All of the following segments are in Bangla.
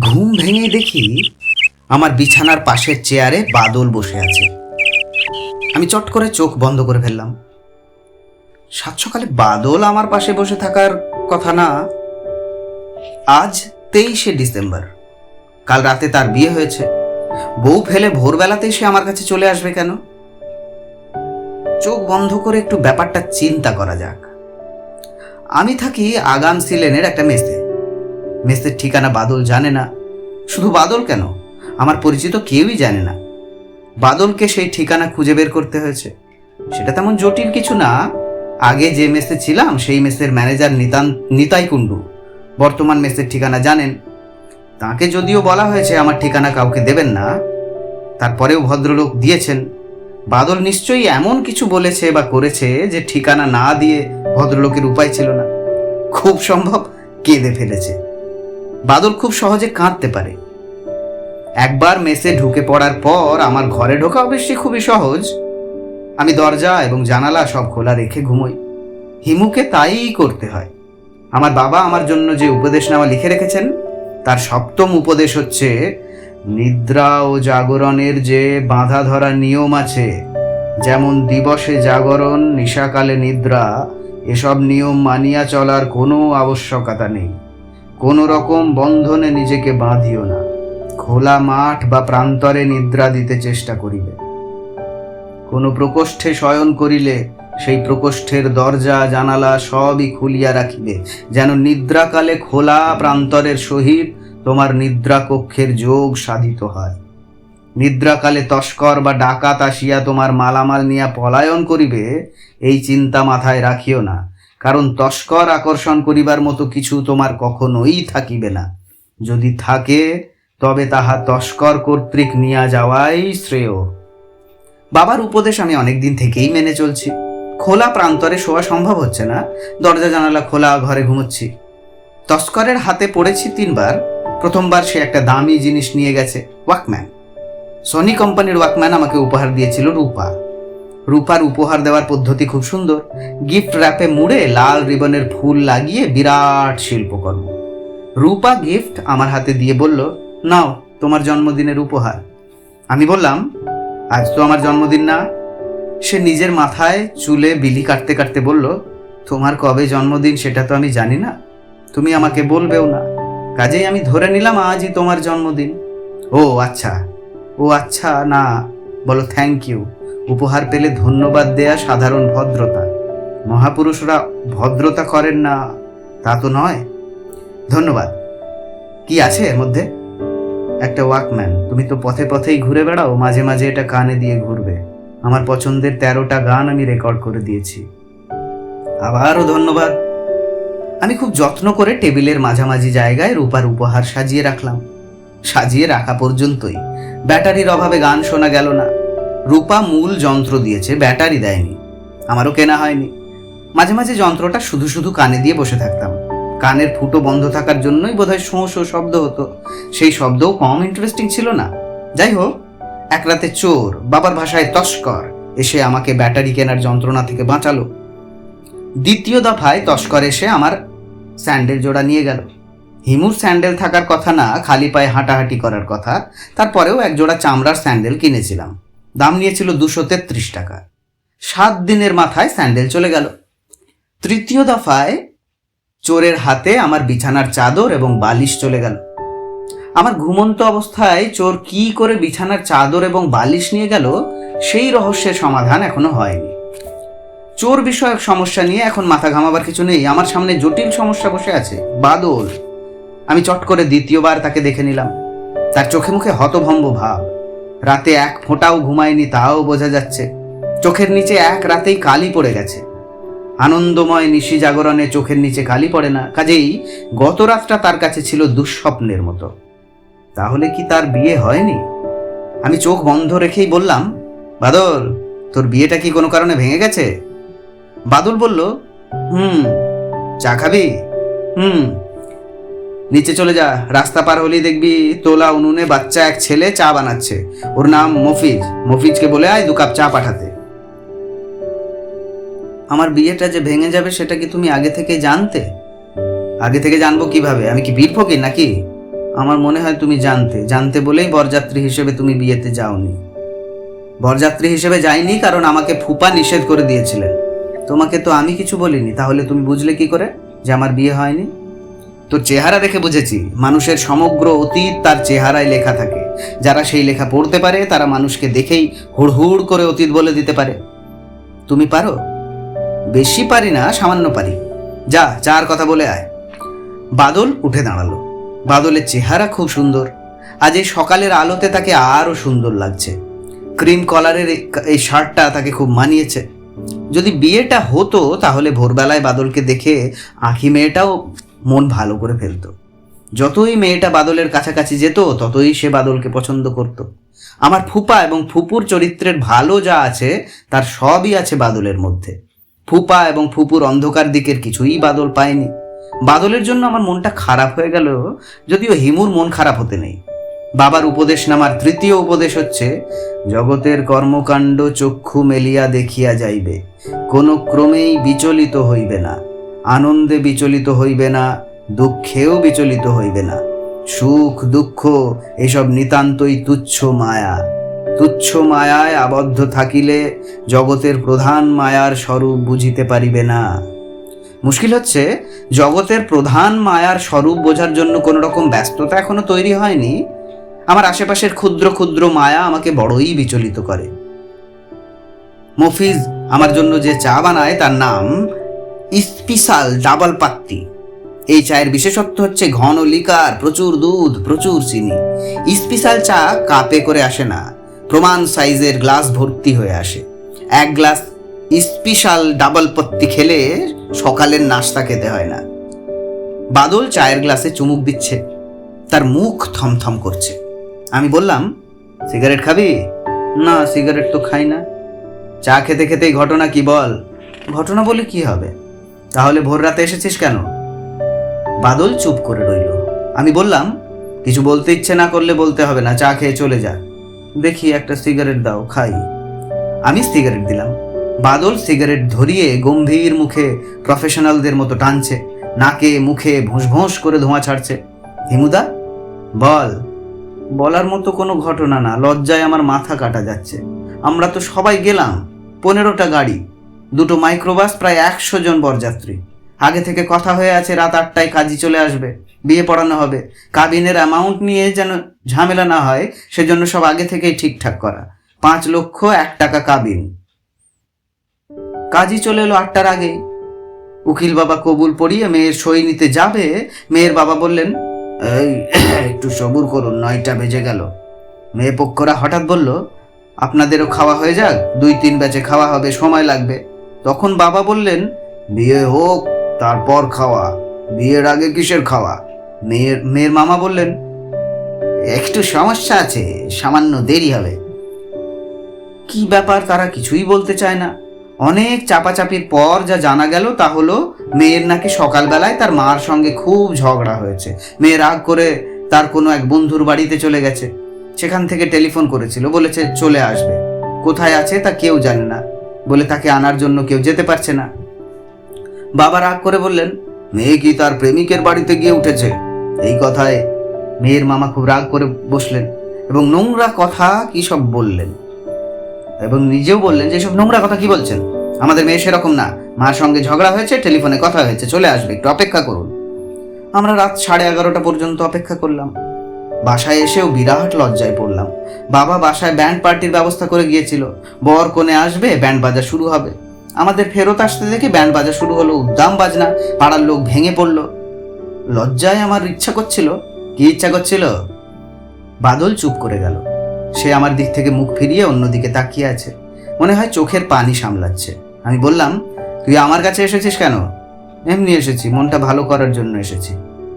ঘুম ভেঙে দেখি আমার বিছানার পাশের চেয়ারে বাদল বসে আছে। আমি চট করে চোখ বন্ধ করে ফেললাম। সাত সকালে বাদল আমার পাশে বসে থাকার কথা না। আজ তেইশে ডিসেম্বর। কাল রাতে তার বিয়ে হয়েছে। বউ ফেলে ভোরবেলাতেই সে আমার কাছে চলে আসবে কেন? চোখ বন্ধ করে একটু ব্যাপারটা চিন্তা করা যাক। আমি থাকি আগাম সিলেনের একটা মেসে। মেসের ঠিকানা বাদল জানে না। শুধু বাদল কেন? আমার পরিচিত কেউই জানে না। বাদলকে সেই ঠিকানা খুঁজে বের করতে হয়েছে। সেটা তেমন জটিল কিছু না। আগে যে মেসে ছিলাম, সেই মেসের ম্যানেজার নিতান, নিতাই কুণ্ডু। বর্তমান মেসের ঠিকানা জানেন। তাকে যদিও বলা হয়েছে আমার ঠিকানা কাউকে দেবেন না, তারপরেও ভদ্রলোক দিয়েছেন। বাদল নিশ্চয়ই এমন কিছু বলেছে বা করেছে যে ঠিকানা না দিয়ে ভদ্রলোকের উপায় ছিল না। খুব সম্ভব কেঁদে ফেলেছে। বাদল খুব সহজে কাঁদতে পারে। একবার মেসে ঢুকে পড়ার পর আমার ঘরে ঢোকা অবশ্যই খুবই সহজ। আমি দরজা এবং জানালা সব খোলা রেখে ঘুমোই। হিমুকে তাই করতে হয়। আমার বাবা আমার জন্য যে উপদেশনামা লিখে রেখেছেন, তার সপ্তম উপদেশ হচ্ছে, নিদ্রা ও জাগরণের যে বাঁধা ধরা নিয়ম আছে, যেমন দিবসে জাগরণ, নিশাকালে নিদ্রা, এসব নিয়ম মানিয়া চলার কোনো আবশ্যকতা নেই। কোনো রকম বন্ধনে নিজেকে বাঁধিও না। খোলা মাঠ বা প্রান্তরে নিদ্রা দিতে চেষ্টা করিবে। কোনো প্রকোষ্ঠে শয়ন করিলে সেই প্রকোষ্ঠের দরজা, জানালা সবই খুলিয়া রাখিবে। যেন নিদ্রাকালে খোলা প্রান্তরের সহিত তোমার নিদ্রা কক্ষের যোগ সাধিত হয়। নিদ্রাকালে তস্কর বা ডাকাত আসিয়া তোমার মালামাল নিয়া পলায়ন করিবে, এই চিন্তা মাথায় রাখিও না। কারণ তস্কর আকর্ষণ করিবার মতো কিছু তোমার কখনোই থাকিবে না। যদি থাকে, তবে তাহা তস্কর কর্তৃক নিয়া যাওয়াই শ্রেয়। বাবার উপদেশ আমি অনেকদিন থেকেই মেনে চলছি। খোলা প্রান্তরে শোয়া সম্ভব হচ্ছে না। দরজা জানালা খোলা, ঘরে ঘুমোচ্ছি। তস্করের হাতে পড়েছি তিনবার। প্রথমবার সে একটা দামি জিনিস নিয়ে গেছে, ওয়াকম্যান। সনি কোম্পানির ওয়াকম্যান আমাকে উপহার দিয়েছিল রূপা। রূপার উপহার দেওয়ার পদ্ধতি খুব সুন্দর। গিফট র্যাপে মুড়ে লাল রিবনের ফুল লাগিয়ে বিরাট শিল্পকর্ম। রূপা গিফট আমার হাতে দিয়ে বলল, নাও, তোমার জন্মদিনের উপহার। আমি বললাম, আজ তো আমার জন্মদিন না। সে নিজের মাথায় চুলে বিলি কাটতে কাটতে বলল, তোমার কবে জন্মদিন সেটা তো আমি জানি না। তুমি আমাকে বলবেও না। কাজেই আমি ধরে নিলাম আজই তোমার জন্মদিন। ও আচ্ছা। ও আচ্ছা না। বলো, থ্যাংক ইউ। উপহার পেলে ধন্যবাদ দেয়া সাধারণ ভদ্রতা। মহাপুরুষরা ভদ্রতা করেন না, তা তো নয়। ধন্যবাদ। কি আছে এর মধ্যে? একটা ওয়াকম্যান, তুমি তো পথে পথেই ঘুরে বেড়াও, মাঝে মাঝে এটা কানে দিয়ে ঘুরবে। আমার পছন্দের তেরোটা গান আমি রেকর্ড করে দিয়েছি। আবারও ধন্যবাদ। আমি খুব যত্ন করে টেবিলের মাঝামাঝি জায়গায় রূপার উপহার সাজিয়ে রাখলাম। সাজিয়ে রাখা পর্যন্তই। ব্যাটারির অভাবে গান শোনা গেল না। রূপা মূল যন্ত্র দিয়েছে, ব্যাটারি দেয়নি। আমারও কেনা হয়নি। মাঝে মাঝে যন্ত্রটা শুধু শুধু কানে দিয়ে বসে থাকতাম। কানের ফুটো বন্ধ থাকার জন্যই বোধহয় শোঁ শোঁ শব্দ হতো। সেই শব্দও কম ইন্টারেস্টিং ছিল না। যাই হোক, এক রাতে চোর বাবার ভাষায় তস্কর এসে আমাকে ব্যাটারি কেনার যন্ত্রণা থেকে বাঁচালো। দ্বিতীয় দফায় তস্কর এসে আমার স্যান্ডেল জোড়া নিয়ে গেল। হিমুর স্যান্ডেল থাকার কথা না, খালি পায়ে হাঁটাহাঁটি করার কথা, তারপরেও এক জোড়া চামড়ার স্যান্ডেল কিনেছিলাম। দাম নিয়েছিল দুশো তেত্রিশ টাকা। সাত দিনের মাথায় স্যান্ডেল চলে গেল। তৃতীয় দফায় চোরের হাতে আমার বিছানার চাদর এবং বালিশ চলে গেল। আমার ঘুমন্ত অবস্থায় চোর কি করে বিছানার চাদর এবং বালিশ নিয়ে গেল, সেই রহস্যের সমাধান এখনও হয়নি। চোর বিষয়ক সমস্যা নিয়ে এখন মাথা ঘামাবার কিছু নেই। আমার সামনে জটিল সমস্যা বসে আছে। বাদল। আমি চট করে দ্বিতীয়বার তাকে দেখে নিলাম। তার চোখে মুখে হতভম্ব ভাব। রাতে এক ফোঁটাও ঘুমায়নি, তাও বোঝা যাচ্ছে। চোখের নিচে এক রাতেই কালি পড়ে গেছে। আনন্দময় নিশি জাগরণে চোখের নিচে কালি পড়ে না। কাজেই গত রাতটা তার কাছে ছিল দুঃস্বপ্নের মতো। তাহলে কি তার বিয়ে হয়নি? আমি চোখ বন্ধ রেখেই বললাম, বাদল, তোর বিয়েটা কি কোনো কারণে ভেঙে গেছে? বাদল বলল, হুম, চা খাবি? হুম। নিচে চলে যা, রাস্তা পার হলেই দেখবি তোলা উনুনে বাচ্চা এক ছেলে চা বানাচ্ছে। ওর নাম মফিজ। মফিজকে বলে আয় দু কাপ চা পাঠাতে। আমার বিয়েটা যে ভেঙে যাবে সেটা কি তুমি আগে থেকে জানতে? আগে থেকে জানব কীভাবে? আমি কি বীর ফকির নাকি? আমার মনে হয় তুমি জানতে। জানতে বলেই বরযাত্রী হিসেবে তুমি বিয়েতে যাওনি। বরযাত্রী হিসেবে যাইনি কারণ আমাকে ফুপা নিষেধ করে দিয়েছিলেন। তোমাকে তো আমি কিছু বলিনি। তাহলে তুমি বুঝলে কি করে যে আমার বিয়ে হয়নি? তো চেহারা দেখে বুঝেছি। মানুষের সমগ্র অতীত তার চেহারায় লেখা থাকে। যারা সেই লেখা পড়তে পারে, তারা মানুষকে দেখেই হুড় হুড় করে অতীত বলে দিতে পারে। তুমি পারো? বেশি পারি না, সামান্য পারি। যা, চার কথা বলে আয়। বাদল উঠে দাঁড়াল। বাদলের চেহারা খুব সুন্দর। আজ এই সকালের আলোতে তাকে আরও সুন্দর লাগছে। ক্রিম কলারের এই শার্টটা তাকে খুব মানিয়েছে। যদি বিয়েটা হতো, তাহলে ভোরবেলায় বাদলকে দেখে আঁখি মেয়েটাও মন ভালো করে ফেলত। যতই মেয়েটা বাদলের কাছাকাছি যেত, ততই সে বাদলকে পছন্দ করত। আমার ফুপা এবং ফুপুর চরিত্রের ভালো যা আছে, তার সবই আছে বাদলের মধ্যে। ফুপা এবং ফুপুর অন্ধকার দিকের কিছুই বাদল পায়নি। বাদলের জন্য আমার মনটা খারাপ হয়ে গেল, যদিও হিমুর মন খারাপ হতে নেই। বাবার উপদেশ নামার তৃতীয় উপদেশ হচ্ছে, জগতের কর্মকাণ্ড চক্ষু মেলিয়া দেখিয়া যাইবে। কোনো ক্রমেই বিচলিত হইবে না। আনন্দে বিচলিত হইবে না, দুঃখেও বিচলিত হইবে না। সুখ, দুঃখ, এসব নিতান্তই তুচ্ছ মায়া। তুচ্ছ মায়ায় আবদ্ধ থাকিলে জগতের প্রধান মায়ার স্বরূপ বুঝিতে পারিবে না। মুশকিল হচ্ছে, জগতের প্রধান মায়ার স্বরূপ বোঝার জন্য কোনো রকম ব্যস্ততা এখনও তৈরি হয়নি। আমার আশেপাশের ক্ষুদ্র ক্ষুদ্র মায়া আমাকে বড়ই বিচলিত করে। মফিজ আমার জন্য যে চা বানায় তার নাম স্পেশাল ডাবল পাত্তি। এই চায়ের বিশেষত্ব হচ্ছে ঘন লিকার, প্রচুর দুধ, প্রচুর চিনি। স্পেশাল চা কাপে করে আসে না, প্রমাণ সাইজের গ্লাস ভর্তি হয়ে আসে। এক গ্লাস স্পেশাল ডাবল পত্তি খেলে সকালের নাস্তা খেতে হয় না। বাদল চায়ের গ্লাসে চুমুক দিচ্ছে, তার মুখ থমথম করছে। আমি বললাম, সিগারেট খাবি? না, সিগারেট তো খাই না। চা খেতে খেতেই ঘটনা কি বল? ঘটনা বলে কি হবে? তাহলে ভোর রাতে এসেছিস কেন? বাদল চুপ করে রইল। আমি বললাম, কিছু বলতে ইচ্ছে না করলে বলতে হবে না, চা খেয়ে চলে যা। দেখি একটা সিগারেট দাও, খাই। আমি সিগারেট দিলাম। বাদল সিগারেট ধরিয়ে গম্ভীর মুখে প্রফেশনালদের মতো টানছে। নাকে মুখে ভোঁস ভোঁস করে ধোঁয়া ছাড়ছে। হিমুদা, বল। বলার মতো কোনো ঘটনা না, লজ্জায় আমার মাথা কাটা যাচ্ছে। আমরা তো সবাই গেলাম, পনেরোটা গাড়ি। দুটো মাইক্রোবাস প্রায় একশো জন বরযাত্রী। আগে থেকে কথা হয়ে আছে রাত আটটায় কাজী চলে আসবে, বিয়ে পড়ানো হবে। কাবিনের অ্যামাউন্ট নিয়ে যেন ঝামেলা না হয়, সেজন্য সব আগে থেকেই ঠিকঠাক করা। পাঁচ লক্ষ এক টাকা কাবিন। কাজী চলে এলো আটটার আগেই। উকিল বাবা কবুল পড়িয়ে মেয়ের সই নিতে যাবে, মেয়ের বাবা বললেন একটু সবুর করুন, নয়টা বেজে গেল। মেয়ে পক্ষরা হঠাৎ বলল, আপনাদেরও খাওয়া হয়ে যাক, দুই তিন ব্যাচে খাওয়া হবে, সময় লাগবে। তখন বাবা বললেন, বিয়ে হোক, তারপর খাওয়া। বিয়ের আগে কিসের খাওয়া? মেয়ের মেয়ের মামা বললেন, একটু সমস্যা আছে, সামান্য দেরি হবে। কি ব্যাপার, তারা কিছুই বলতে চায় না। অনেক চাপাচাপির পর যা জানা গেল তা হলো, মেয়ের নাকি সকালবেলায় তার মার সঙ্গে খুব ঝগড়া হয়েছে। মেয়ে রাগ করে তার কোনো এক বন্ধুর বাড়িতে চলে গেছে। সেখান থেকে টেলিফোন করেছিল, বলেছে চলে আসবে। কোথায় আছে তা কেউ জানে না। বলে তাকে আনার জন্য কেউ যেতে পারছে না। বাবা রাগ করে বললেন, মেয়ে কি তার প্রেমিকের বাড়িতে গিয়ে উঠেছে? এই কথায় মেয়ের মামা খুব রাগ করে বসলেন এবং নোংরা কথা কি সব বললেন? এবং নিজেও বললেন যে সব নোংরা কথা কি বলছেন? আমাদের মেয়ে সেরকম না। মার সঙ্গে ঝগড়া হয়েছে, টেলিফোনে কথা হয়েছে, চলে আসবে, একটু অপেক্ষা করুন। আমরা রাত সাড়ে এগারোটা পর্যন্ত অপেক্ষা করলাম। বাসায় এসেও বিরাট লজ্জায় পড়লাম। বাবা বাসায় ব্যান্ড পার্টির ব্যবস্থা করে গিয়েছিল। বর কোণে আসবে ব্যান্ড বাজা শুরু হবে। আমাদের ফেরত আসতে দেখে ব্যান্ড বাজা শুরু হলো উদ্দাম বাজনা, পাড়ার লোক ভেঙে পড়ল। লজ্জায় আমার ইচ্ছা করছিল, কি ইচ্ছা করছিল? বাদল চুপ করে গেল। সে আমার দিক থেকে মুখ ফিরিয়ে অন্যদিকে তাকিয়ে আছে। মনে হয় চোখের পানি সামলাচ্ছে। আমি বললাম, তুই আমার কাছে এসেছিস কেন? এমনি এসেছি, মনটা ভালো করার জন্য এসেছি।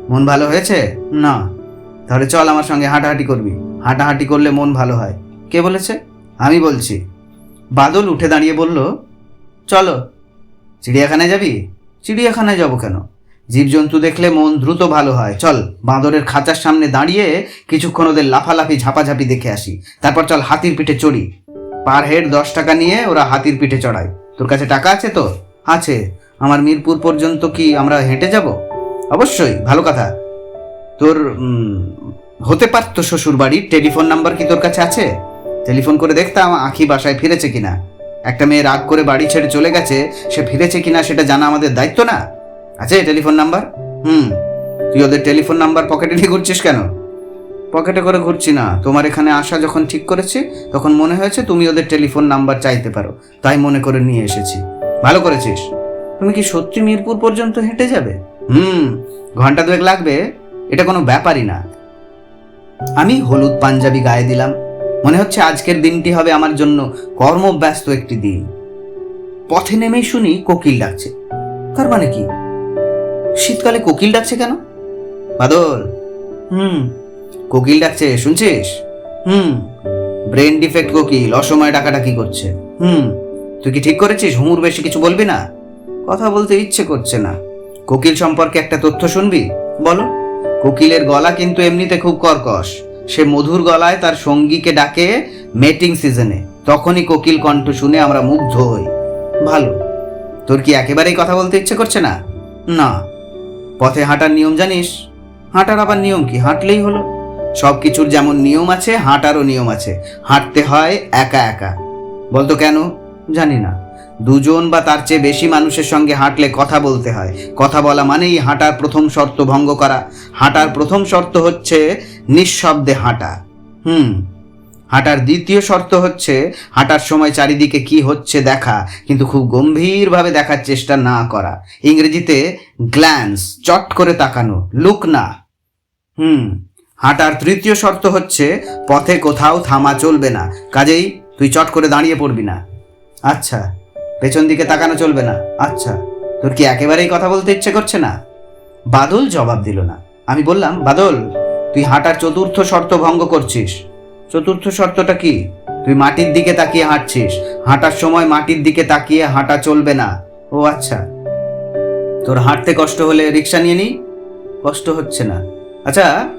মন ভালো হয়েছে? না। তাহলে চল আমার সঙ্গে হাঁটাহাঁটি করবি। হাঁটাহাঁটি করলে মন ভালো হয়। কে বলেছে? আমি বলছি। বাদল উঠে দাঁড়িয়ে বলল, চলো, চিড়িয়াখানায় যাবি? চিড়িয়াখানায় যাব কেন? জীবজন্তু দেখলে মন দ্রুত ভালো হয়। চল, বাঁদরের খাঁচার সামনে দাঁড়িয়ে কিছুক্ষণ ওদের লাফালাফি, ঝাপাঝাপি দেখে আসি। তারপর চল হাতির পিঠে চড়ি। পার হেড দশ টাকা নিয়ে ওরা হাতির পিঠে চড়ায়। তোর কাছে টাকা আছে তো? আছে। আমার মিরপুর পর্যন্ত কি আমরা হেঁটে যাব? অবশ্যই, ভালো কথা। তোর হতে পারতো শ্বশুর বাড়ির টেলিফোন নাম্বার কি তোর কাছে আছে? টেলিফোন করে দেখতাম আখি বাসায় ফিরেছে কিনা। একটা মেয়ে রাগ করে বাড়ি ছেড়ে চলে গেছে, সে ফিরেছে কিনা সেটা জানা আমাদের দায়িত্ব না। আছে টেলিফোন নাম্বার? হুম। তুই ওদের টেলিফোন নাম্বার পকেটে নিয়ে ঘুরছিস কেন? পকেটে করে ঘুরছি না। তোমার এখানে আসা যখন ঠিক করেছি, তখন মনে হয়েছে তুমি ওদের টেলিফোন নাম্বার চাইতে পারো। তাই মনে করে নিয়ে এসেছি। ভালো করেছিস। তুমি কি সত্যি মিরপুর পর্যন্ত হেঁটে যাবে? হুম। ঘণ্টা দুয়েক লাগবে। এটা কোনো ব্যাপারই না। আমি হলুদ পাঞ্জাবি গায়ে দিলাম। মনে হচ্ছে আজকের দিনটি হবে আমার জন্য কর্মব্যস্ত একটি দিন। পথে নেমেই শুনি কোকিল ডাকছে। তার মানে কি? শীতকালে কোকিল ডাকছে কেন? বাদল। হুম। কোকিল ডাকছে, শুনছিস? হুম। ব্রেন ডিফেক্ট কোকিল, অসময়ে ডাকাডাকি করছে। হুম। তুই কি ঠিক করেছিস? হুমুর বেশি কিছু বলবি না? কথা বলতে ইচ্ছে করছে না। কোকিল সম্পর্কে একটা তথ্য শুনবি? বলো। কোকিলের গলা কিন্তু এমনিতে খুব কর্কশ। সে মধুর গলায় তার সঙ্গীকে ডাকে মেটিং সিজনে তখনই কোকিল কণ্ঠ শুনে আমরা মুগ্ধ হই। ভালো। তোর কি একেবারেই কথা বলতে ইচ্ছে করছে না? না। পথে হাঁটার নিয়ম জানিস? হাঁটার আবার নিয়ম কি? হাঁটলেই হলো। সব কিছুর যেমন নিয়ম আছে, হাঁটারও নিয়ম আছে। হাঁটতে হয় একা একা। বলতো কেন? জানি না। দুজন বা তার চেয়ে বেশি মানুষের সঙ্গে হাঁটলে কথা বলতে হয়। কথা বলা মানেই হাঁটার প্রথম শর্ত ভঙ্গ করা। হাঁটার প্রথম শর্ত হচ্ছে নিঃশব্দে হাঁটা। হুম, হাঁটার দ্বিতীয় শর্ত হচ্ছে হাঁটার সময় চারিদিকে কি হচ্ছে দেখা, কিন্তু খুব গম্ভীরভাবে দেখার চেষ্টা না করা। ইংরেজিতে গ্ল্যান্স চট করে তাকানো লুক না। হুম, হাঁটার তৃতীয় শর্ত হচ্ছে পথে কোথাও থামা চলবে না। কাজেই তুই চট করে দাঁড়িয়ে পড়বি না। আচ্ছা পেছন দিকে তাকানো চলবে না। আচ্ছা তোর কি একেবারেই কথা বলতে ইচ্ছে করছে না? বাদল জবাব দিল না। আমি বললাম, বাদল, তুই হাঁটার চতুর্থ শর্ত ভঙ্গ করছিস। চতুর্থ শর্তটা কি? তুই মাটির দিকে তাকিয়ে হাঁটছিস। হাঁটার সময় মাটির দিকে তাকিয়ে হাঁটা চলবে না। ও আচ্ছা। তোর হাঁটতে কষ্ট হলে রিক্সা নিয়ে নি? কষ্ট হচ্ছে না। আচ্ছা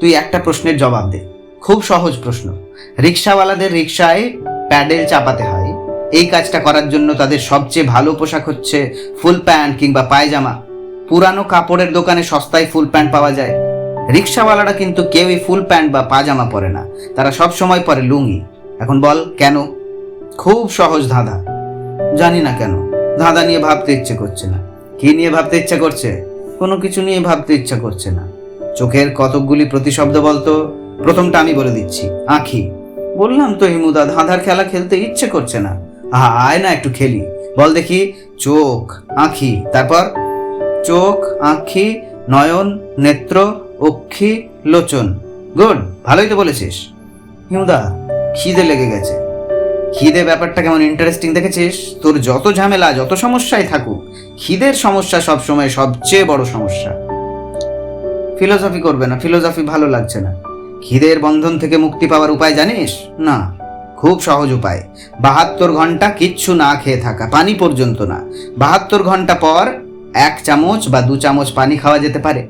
তুই একটা প্রশ্নের জবাব দে। খুব সহজ প্রশ্ন। রিক্সাওয়ালাদের রিক্সায় প্যাডেল চাপাতে হয়। এই কাজটা করার জন্য তাদের সবচেয়ে ভালো পোশাক হচ্ছে ফুল প্যান্ট কিংবা পায়জামা। পুরানো কাপড়ের দোকানে সস্তায় ফুল প্যান্ট পাওয়া যায়। রিক্সাওয়ালারা কিন্তু কেউই ফুল প্যান্ট বা পাজামা পরে না। তারা সব সময় পরে লুঙ্গি। এখন বল, কেন? খুব সহজ ধাঁধা। জানি না কেন। ধাঁধা নিয়ে ভাবতে ইচ্ছে করছে না। কি নিয়ে ভাবতে ইচ্ছে করছে? কোনো কিছু নিয়ে ভাবতে ইচ্ছা করছে না। চোখের কতকগুলি প্রতিশব্দ বলতো? প্রথমটা আমি বলে দিচ্ছি, আঁখি। বললাম তো হিমুদা ধাঁধার খেলা খেলতে ইচ্ছে করছে না। আয় না একটু খেলি। বল দেখি, চোখ, আঁখি, তারপর? চোখ, আঁখি, নয়ন, নেত্র, অক্ষি, লোচন। গুড, ভালোই তো বলেছিস। হিমুদা, খিদে লেগে গেছে। খিদে ব্যাপারটা কেমন ইন্টারেস্টিং দেখেছিস? তোর যত ঝামেলা, যত সমস্যাই থাকুক, খিদের সমস্যা সবসময় সবচেয়ে বড় সমস্যা। ফিলোসফি করবে না, ফিলোসফি ভালো লাগছে না। খিদের বন্ধন থেকে মুক্তি পাওয়ার উপায় জানিস? না। খুব সহজ উপায়। বাহাত্তর ঘণ্টা কিচ্ছু না খেয়ে থাকা, পানি পর্যন্ত না। বাহাত্তর ঘণ্টা পর এক চামচ বা দু চামচ পানি খাওয়া যেতে পারে।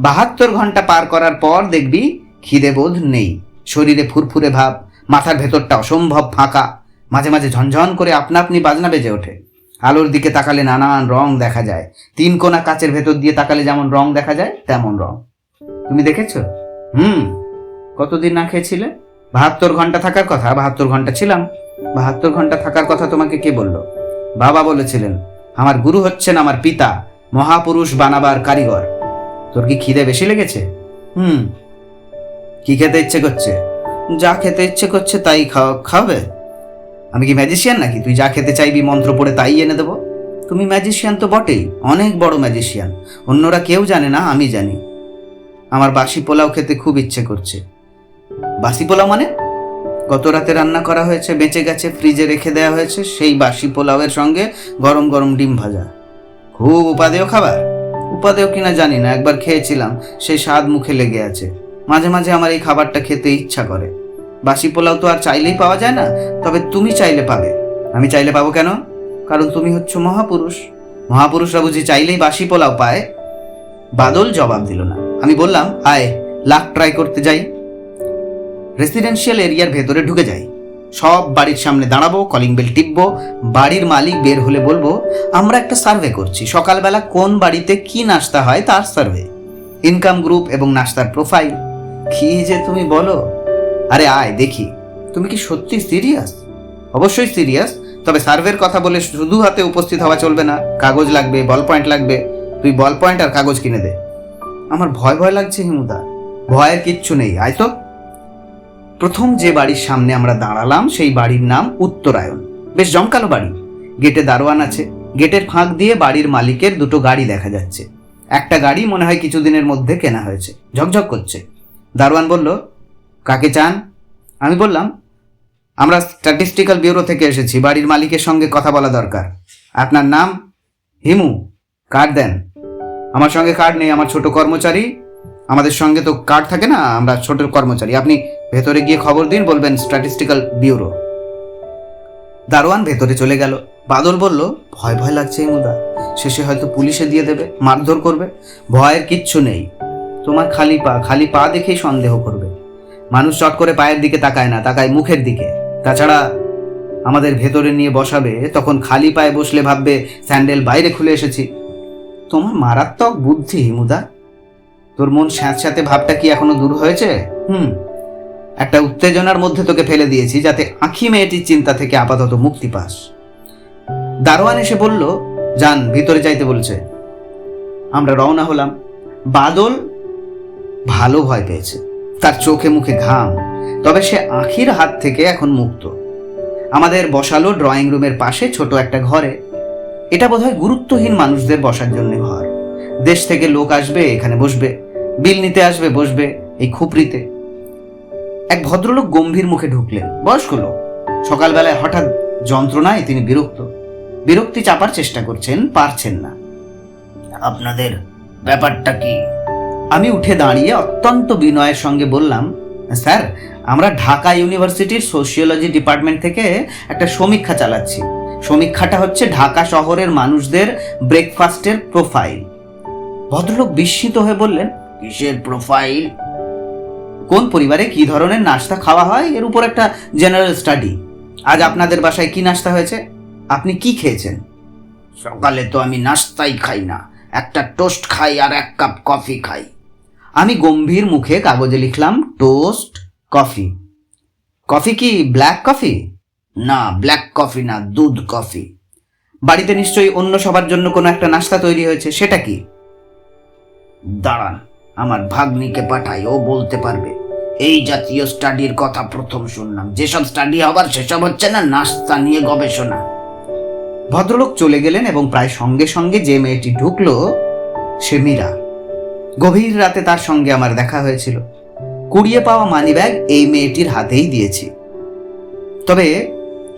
বাহাত্তর ঘণ্টা পার করার পর দেখবি খিদে বোধ নেই, শরীরে ফুরফুরে ভাব, মাথার ভেতরটা অসম্ভব ফাঁকা, মাঝে মাঝে ঝনঝন করে আপনা আপনি বাজনা বেজে ওঠে। আলোর দিকে তাকালে নানান রং দেখা যায়। তিন কোনা কাচের ভেতর দিয়ে তাকালে যেমন রং দেখা যায়, তেমন রং। তুমি দেখেছ? হুম, কতদিন না খেয়েছিলে? বাহাত্তর ঘণ্টা থাকার কথা? বাহাত্তর ঘণ্টা ছিলাম। বাহাত্তর ঘণ্টা থাকার কথা তোমাকে কে বলল? বাবা বলেছিলেন, আমার গুরু হচ্ছেন আমার পিতা, মহাপুরুষ বানাবার কারিগর। তোর কি খিদে বেশি লেগেছে? হুম। কি খেতে ইচ্ছে করছে? যা খেতে ইচ্ছে করছে তাই খাও, খাবে। আমি কি ম্যাজিশিয়ান নাকি? তুই যা খেতে চাইবি, মন্ত্র পড়ে তাই এনে দেবো? তুমি ম্যাজিশিয়ান তো বটেই, অনেক বড় ম্যাজিশিয়ান। অন্যরা কেউ জানে না, আমি জানি। আমার বাসি পোলাও খেতে খুব ইচ্ছে করছে। বাসি পোলাও মানে? গত রাতে রান্না করা হয়েছে, বেঁচে গেছে, ফ্রিজে রেখে দেওয়া হয়েছে সেই বাসি পোলাওয়ের সঙ্গে গরম গরম ডিম ভাজা। খুব উপাদেয় খাবার। উপাদেয় কিনা জানি না, একবার খেয়েছিলাম সেই স্বাদ মুখে লেগে আছে। মাঝে মাঝে আমার এই খাবারটা খেতে ইচ্ছা করে। বাসি পোলাও তো আর চাইলেই পাওয়া যায় না, তবে তুমি চাইলে পাবে। আমি চাইলে পাবো কেন? কারণ তুমি হচ্ছ মহাপুরুষ। মহাপুরুষরা বুঝি চাইলেই বাসি পোলাও পায়? বাদল জবাব দিল না। আমি বললাম, আয় লাখ ট্রাই করতে যাই। রেসিডেন্সিয়াল এরিয়ার ভেতরে ঢুকে যাই সব বাড়ির সামনে দাঁড়াবো কলিং বেল টিপবো, বাড়ির মালিক বের হলে বলব, আমরা একটা সার্ভে করছি, সকালবেলা কোন বাড়িতে কি নাস্তা হয় তার সার্ভে ইনকাম গ্রুপ এবং নাস্তার প্রোফাইল কি যে তুমি বলো? আরে আয়, দেখি। তুমি কি সত্যি সিরিয়াস অবশ্যই সিরিয়াস তবে সার্ভের কথা বলে শুধু হাতে উপস্থিত হওয়া চলবে না। কাগজ লাগবে বল পয়েন্ট লাগবে। তুই বল পয়েন্ট আর কাগজ কিনে দে। আমার ভয় ভয় লাগছে হিমুদা। ভয়ের কিচ্ছু নেই, আয় তো। প্রথম যে বাড়ির সামনে আমরা দাঁড়ালাম, সেই বাড়ির নাম উত্তরায়ণ। বেশ জমকালো বাড়ি। গেটে দারোয়ান আছে। গেটের ফাঁক দিয়ে বাড়ির মালিকের দুটো গাড়ি দেখা যাচ্ছে। একটা গাড়ি মনে হয় কিছুদিনের মধ্যে কেনা হয়েছে। ঝকঝক করছে। দারোয়ান বলল, কাকে চান? আমি বললাম, আমরা স্ট্যাটিস্টিক্যাল ব্যুরো থেকে এসেছি। বাড়ির মালিকের সঙ্গে কথা বলা দরকার। আপনার নাম হিমু। কার্ড দেন। আমার সঙ্গে কার্ড নেই। আমার ছোট কর্মচারী আমাদের সঙ্গে তো কার্ড থাকে না, আমরা ছোট কর্মচারী। আপনি ভেতরে গিয়ে খবর দিন, বলবেন স্ট্যাটিস্টিক্যাল ব্যুরো দারোয়ান ভেতরে চলে গেল। বাদল বলল, ভয় ভয় লাগছে এই মুদা শেষে হয়তো পুলিশে দিয়ে দেবে, মারধর করবে। ভয়ের কিচ্ছু নেই। তোমার খালি পা খালি পা দেখেই সন্দেহ করবে। মানুষ চট করে পায়ের দিকে তাকায় না, তাকায় মুখের দিকে। তাছাড়া আমাদের ভেতরে নিয়ে বসাবে, তখন খালি পায়ে বসলে ভাববে, স্যান্ডেল বাইরে খুলে এসেছি। তোমার মারাত্মক বুদ্ধি হিমুদা তোর মন স্যাঁতস্যাঁতে ভাবটা কি এখনও দূর হয়েছে? হুম। একটা উত্তেজনার মধ্যে তোকে ফেলে দিয়েছি যাতে আঁখি মেয়েটির চিন্তা থেকে আপাতত মুক্তি পাস। দারোয়ান এসে বলল, যান, ভিতরে যাইতে বলছে। আমরা রওনা হলাম। বাদল ভালো ভয় পেয়েছে। তার চোখে মুখে ঘাম। তবে সে আঁখির হাত থেকে এখন মুক্ত। আমাদের বসালো ড্রয়িং রুমের পাশে ছোট একটা ঘরে। এটা বোধহয় গুরুত্বহীন মানুষদের বসার জন্য ঘর। দেশ থেকে লোক আসবে, এখানে বসবে। বিল নিতে আসবে, বসবে এই খুপড়িতে এক ভদ্রলোক গম্ভীর মুখে ঢুকলেন। বয়স্ক লোক। সকালবেলায় হঠাৎ যন্ত্রণায় তিনি বিরক্ত। বিরক্তি চাপার চেষ্টা করছেন, পারছেন না। আপনাদের ব্যাপারটা কি? আমি উঠে দাঁড়িয়ে অত্যন্ত বিনয়ের সঙ্গে বললাম, স্যার, আমরা ঢাকা ইউনিভার্সিটির সোশিওলজি ডিপার্টমেন্ট থেকে একটা সমীক্ষা চালাচ্ছি। সমীক্ষাটা হচ্ছে ঢাকা শহরের মানুষদের ব্রেকফাস্টের প্রোফাইল। ভদ্রলোক বিস্মিত হয়ে বললেন কিসের প্রোফাইল কোন পরিবারে কি ধরনের নাস্তা খাওয়া হয়? এর উপর একটা জেনারেল স্টাডি আজ আপনাদের বাসায় কি নাস্তা হয়েছে? আপনি কি খেয়েছেন? সকালে তো আমি নাস্তাই খাই না। একটা টোস্ট খাই আর এক কাপ কফি খাই। আমি গম্ভীর মুখে কাগজে লিখলাম টোস্ট কফি কফি কি ব্ল্যাক কফি না ব্ল্যাক কফি না, দুধ কফি বাড়িতে নিশ্চয়ই অন্য সবার জন্য কোনো একটা নাস্তা তৈরি হয়েছে, সেটা কি? দাঁড়ান। আমার ভাগ্নিকে পাঠাই ও বলতে পারবে। এই জাতীয় স্টাডির কথা প্রথম শুনলাম। যেসব স্টাডি হবার, সেসব হচ্ছে না নাস্তা নিয়ে গবেষণা। ভদ্রলোক চলে গেলেন এবং প্রায় সঙ্গে সঙ্গে যে মেয়েটি ঢুকলো, সে মীরা। গভীর রাতে তার সঙ্গে আমার দেখা হয়েছিল। কুড়িয়ে পাওয়া মানিব্যাগ এই মেয়েটির হাতেই দিয়েছি। তবে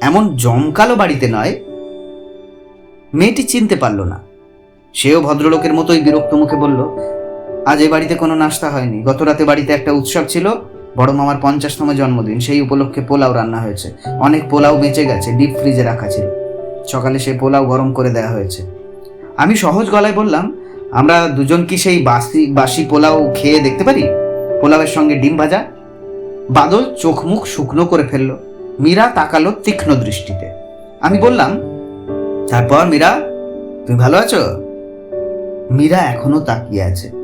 এমন জমকালো বাড়িতে নয়, মেয়েটি চিনতে পারল না। সেও ভদ্রলোকের মতোই বিরক্ত মুখে বলল আজ এ বাড়িতে কোনো নাস্তা হয়নি। গত রাতে বাড়িতে একটা উৎসব ছিল, বড় মামার পঞ্চাশতম জন্মদিন, সেই উপলক্ষে পোলাও রান্না হয়েছে। অনেক পোলাও বেঁচে গেছে, ডিপ ফ্রিজে রাখা ছিল। সকালে সে পোলাও গরম করে দেওয়া হয়েছে। আমি সহজ গলায় বললাম, আমরা দুজন কি সেই বাসি বাসি পোলাও খেয়ে দেখতে পারি? পোলাওয়ের সঙ্গে ডিম ভাজা? বাদল চোখ মুখ শুকনো করে ফেলল। মীরা তাকালো তীক্ষ্ণ দৃষ্টিতে। আমি বললাম, তারপর মীরা, তুমি ভালো আছো? মীরা এখনও তাকিয়ে আছে।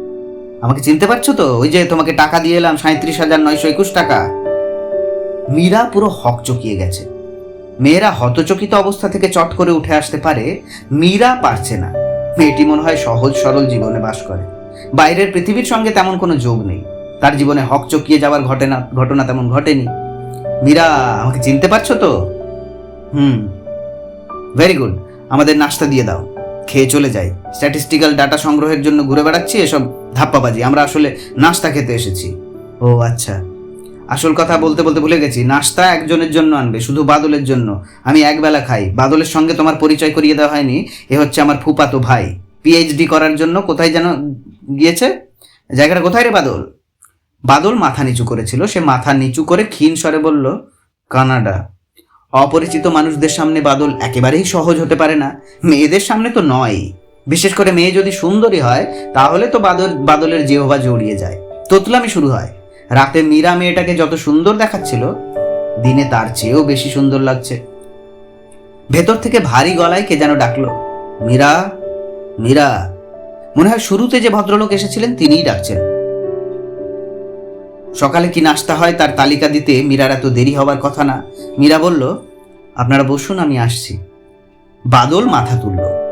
আমাকে চিনতে পারছ তো? ওই যে তোমাকে টাকা দিয়ে এলাম সাঁত্রিশ হাজার নয়শো একুশ টাকা। মীরা পুরো হক চকিয়ে গেছে। মেয়েরা হতচকিত অবস্থা থেকে চট করে উঠে আসতে পারে, মীরা পারছে না। মেয়েটি মনে হয় সহজ সরল জীবনে বাস করে। বাইরের পৃথিবীর সঙ্গে তেমন কোনো যোগ নেই। তার জীবনে হক চকিয়ে যাওয়ার ঘটনা ঘটনা তেমন ঘটেনি। মীরা, আমাকে চিনতে পারছ তো? হুম। ভেরি গুড আমাদের নাস্তা দিয়ে দাও। খেয়ে চলে যাই। স্ট্যাটিস্টিক্যাল ডাটা সংগ্রহের জন্য ঘুরে বেড়াচ্ছি, এসব ধাপ্পাবাজি। আমরা আসলে নাস্তা খেতে এসেছি। ও আচ্ছা। আসল কথা বলতে বলতে ভুলে গেছি। নাস্তা একজনের জন্য আনবে, শুধু বাদলের জন্য। আমি একবেলা খাই। বাদলের সঙ্গে তোমার পরিচয় করিয়ে দেওয়া হয়নি। এ হচ্ছে আমার ফুপাতো ভাই। পিএইচডি করার জন্য কোথায় যেন গিয়েছে? জায়গাটা কোথায় রে বাদল? বাদল মাথা নিচু করেছিল। সে মাথা নিচু করে ক্ষীণ স্বরে বলল, কানাডা। অপরিচিত মানুষদের সামনে বাদল একেবারেই সহজ হতে পারে না। মেয়েদের সামনে তো নয়। বিশেষ করে মেয়ে যদি সুন্দরী হয়, তাহলে তো বাদল, বাদলের জেহবা জড়িয়ে যায়। তোতলামি শুরু হয়। রাতে মীরা মেয়েটাকে যত সুন্দর দেখাচ্ছিল, দিনে তার চেয়েও বেশি সুন্দর লাগছে। ভেতর থেকে ভারী গলায় কে যেন ডাকলো, মীরা মীরা। মনে হয় শুরুতে যে ভদ্রলোক এসেছিলেন, তিনিই ডাকছেন। সকালে কি নাস্তা হয় তার তালিকা দিতে মীরার এত দেরি হবার কথা না। মীরা বলল, আপনারা বসুন, আমি আসছি। বাদল মাথা তুলল।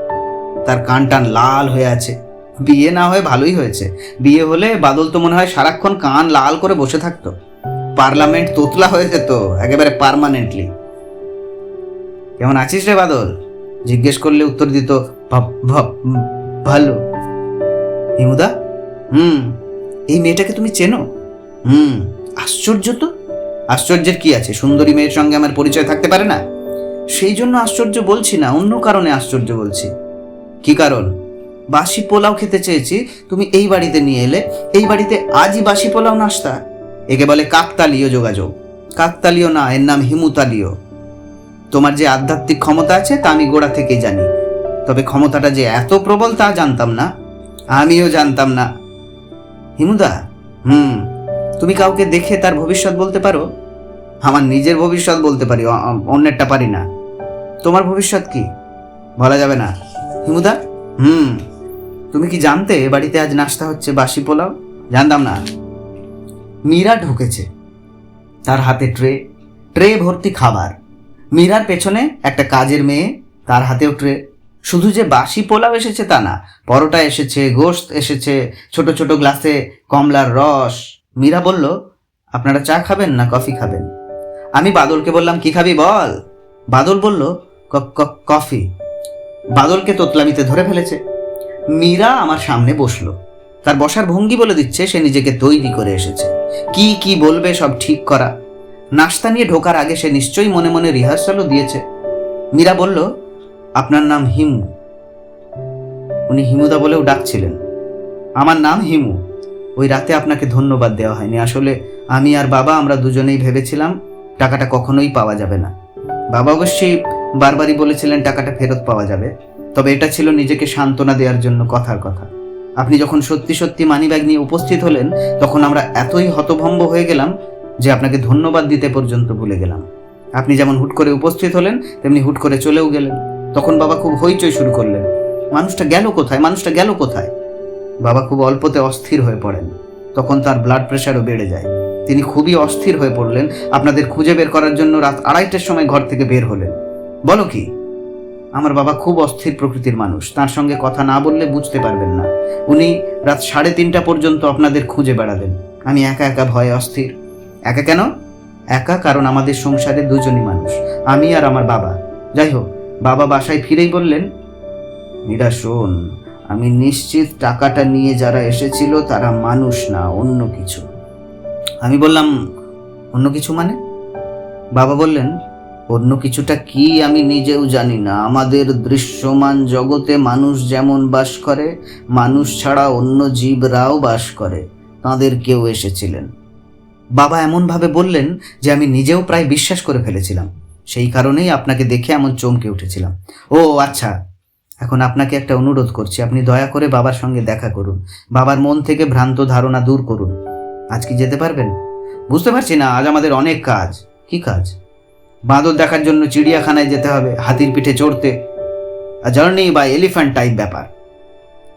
তার কান টান লাল হয়ে আছে। বিয়ে না হয়ে ভালোই হয়েছে। বিয়ে হলে বাদল তো মনে হয় সারাক্ষণ কান লাল করে বসে থাকতো। পার্লামেন্ট তোতলা হয়ে যেত, একেবারে পার্মানেন্টলি। কেমন আছিস রে বাদল? জিজ্ঞেস করলে উত্তর দিত "ভা- ভা- ভালো। হিমুদা? হুম। এই মেয়েটাকে তুমি চেনো? হুম। আশ্চর্য তো? আশ্চর্যের কি আছে? সুন্দরী মেয়ের সঙ্গে আমার পরিচয় থাকতে পারে না? সেই জন্য আশ্চর্য বলছি না, অন্য কারণে আশ্চর্য বলছি। কি কারণ? বাসি পোলাও খেতে চেয়েছি, তুমি এই বাড়িতে নিয়ে এলে, এই বাড়িতে আজই বাসি পোলাও নাস্তা। একে বলে কাকতালীয় যোগাযোগ। কাকতালীয় না, এর নাম হিমুতালীয়। তোমার যে আধ্যাত্মিক ক্ষমতা আছে, তা আমি গোড়া থেকেই জানি। তবে ক্ষমতাটা যে এত প্রবল, তা জানতাম না। আমিও জানতাম না। হিমুদা, হুম, তুমি কাউকে দেখে তার ভবিষ্যৎ বলতে পারো? আমার নিজের ভবিষ্যৎ বলতে পারি অন্যেরটা পারি না। তোমার ভবিষ্যৎ কি? বলা যাবে না। হিমুদা হুম। তুমি কি জানতে বাড়িতে আজ নাস্তা হচ্ছে বাসি পোলাও? জানতাম না। মীরা ঢুকেছে। তার হাতে ট্রে ট্রে ভর্তি খাবার। মীরার পেছনে একটা কাজের মেয়ে তার হাতেও ট্রে। শুধু যে বাসি পোলাও এসেছে তা না পরোটা এসেছে গোস্ত এসেছে ছোট ছোট গ্লাসে কমলার রস। মীরা বলল আপনারা চা খাবেন না কফি খাবেন? আমি বাদলকে বললাম কি খাবি বল? বাদল বলল "ক- ক- কফি। বাদলকে তোতলামিতে ধরে ফেলেছে। মীরা আমার সামনে বসল। তার বসার ভঙ্গি বলে দিচ্ছে, সে নিজেকে তৈরি করে এসেছে। কি কি বলবে সব ঠিক করা? নাস্তা নিয়ে ঢোকার আগে সে নিশ্চয়ই মনে মনে রিহার্সালও দিয়েছে। মীরা বলল, আপনার নাম হিমু। উনি হিমুদা বলেও ডাকছিলেন। আমার নাম হিমু। ওই রাতে আপনাকে ধন্যবাদ দেওয়া হয়নি। আসলে আমি আর বাবা আমরা দুজনেই ভেবেছিলাম টাকাটা কখনোই পাওয়া যাবে না। বাবা অবশ্যই বারবারই বলেছিলেন, টাকাটা ফেরত পাওয়া যাবে। তবে এটা ছিল নিজেকে সান্ত্বনা দেওয়ার জন্য কথার কথা। আপনি যখন সত্যি সত্যি মানিব্যাগ নিয়ে উপস্থিত হলেন, তখন আমরা এতই হতভম্ব হয়ে গেলাম যে আপনাকে ধন্যবাদ দিতে পর্যন্ত ভুলে গেলাম। আপনি যেমন হুট করে উপস্থিত হলেন, তেমনি হুট করে চলেও গেলেন। তখন বাবা খুব হইচই শুরু করলেন। মানুষটা গেল কোথায়? মানুষটা গেল কোথায়? বাবা খুব অল্পতে অস্থির হয়ে পড়েন। তখন তার ব্লাড প্রেশারও বেড়ে যায়। তিনি খুবই অস্থির হয়ে পড়লেন। আপনাদের খুঁজে বের করার জন্য রাত আড়াইটার সময় ঘর থেকে বের হলেন। বলো কি? আমার বাবা খুব অস্থির প্রকৃতির মানুষ। তার সঙ্গে কথা না বললে বুঝতে পারবেন না। উনি রাত সাড়ে তিনটা পর্যন্ত আপনাদের খুঁজে বেড়ালেন আমি একা একা ভয়ে অস্থির। একা কেন? একা কারণ আমাদের সংসারে দুজনই মানুষ। আমি আর আমার বাবা। যাই হোক, বাবা বাসায় ফিরেই বললেন, মীরা, শোন, আমি নিশ্চিত টাকাটা নিয়ে যারা এসেছিল তারা মানুষ না, অন্য কিছু। আমি বললাম, অন্য কিছু মানে? বাবা বললেন অন্য কিছুটা কি আমি নিজেও জানি না। আমাদের দৃশ্যমান জগতে মানুষ যেমন বাস করে, মানুষ ছাড়া অন্য জীবরাও বাস করে। তাদের কেউ এসেছিলেন। বাবা এমনভাবে বললেন যে আমি নিজেও প্রায় বিশ্বাস করে ফেলেছিলাম। সেই কারণেই আপনাকে দেখে এমন চমকে উঠেছিলাম। ও আচ্ছা। এখন আপনাকে একটা অনুরোধ করছি। আপনি দয়া করে বাবার সঙ্গে দেখা করুন। বাবার মন থেকে ভ্রান্ত ধারণা দূর করুন। আজ কি যেতে পারবেন? বুঝতে পারছি না। আজ আমাদের অনেক কাজ। কি কাজ? বাঁদর দেখার জন্য চিড়িয়াখানায় যেতে হবে, হাতির পিঠে চড়তে। জার্নি বা এলিফ্যান্ট টাইপ ব্যাপার।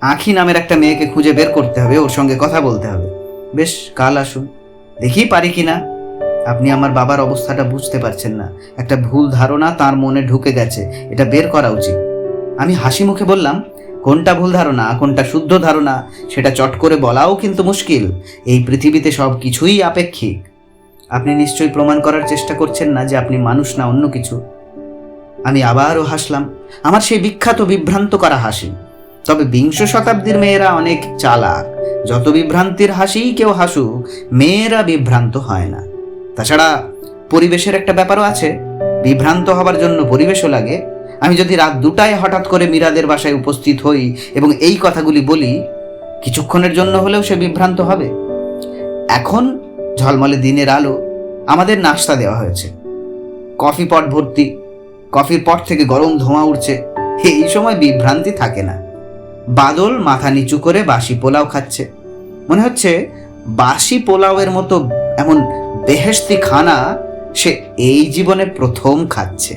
আঁখি নামের একটা মেয়েকে খুঁজে বের করতে হবে, ওর সঙ্গে কথা বলতে হবে। বেশ, কাল আসুন। দেখি পারি কি না আপনি আমার বাবার অবস্থাটা বুঝতে পারছেন না। একটা ভুল ধারণা তার মনে ঢুকে গেছে, এটা বের করা উচিত। আমি হাসি মুখে বললাম, কোনটা ভুল ধারণা, কোনটা শুদ্ধ ধারণা, সেটা চট করে বলাও কিন্তু মুশকিল। এই পৃথিবীতে সব কিছুই আপেক্ষিক। আপনি নিশ্চয়ই প্রমাণ করার চেষ্টা করছেন না যে আপনি মানুষ না অন্য কিছু। আমি আবারও হাসলাম, আমার সেই বিখ্যাত বিভ্রান্ত করা হাসি। তবে বিংশ শতাব্দীর মেয়েরা অনেক চালাক। যত বিভ্রান্তির হাসিই কেউ হাসুক, মেয়েরা বিভ্রান্ত হয় না। তাছাড়া পরিবেশের একটা ব্যাপারও আছে, বিভ্রান্ত হবার জন্য পরিবেশও লাগে। আমি যদি রাত দুটায় হঠাৎ করে মীরাদের বাসায় উপস্থিত হই এবং এই কথাগুলি বলি, কিছুক্ষণের জন্য হলেও সে বিভ্রান্ত হবে। এখন ঝলমলে দিনের আলো আমাদের নাস্তা দেওয়া হয়েছে। কফি পট ভর্তি, কফির পট থেকে গরম ধোঁয়া উঠছে এই সময় বিভ্রান্তি থাকে না। বাদল মাথা নিচু করে বাসি পোলাও খাচ্ছে। মনে হচ্ছে বাসি পোলাওয়ের মতো এমন বেহেস্তি খানা সে এই জীবনে প্রথম খাচ্ছে।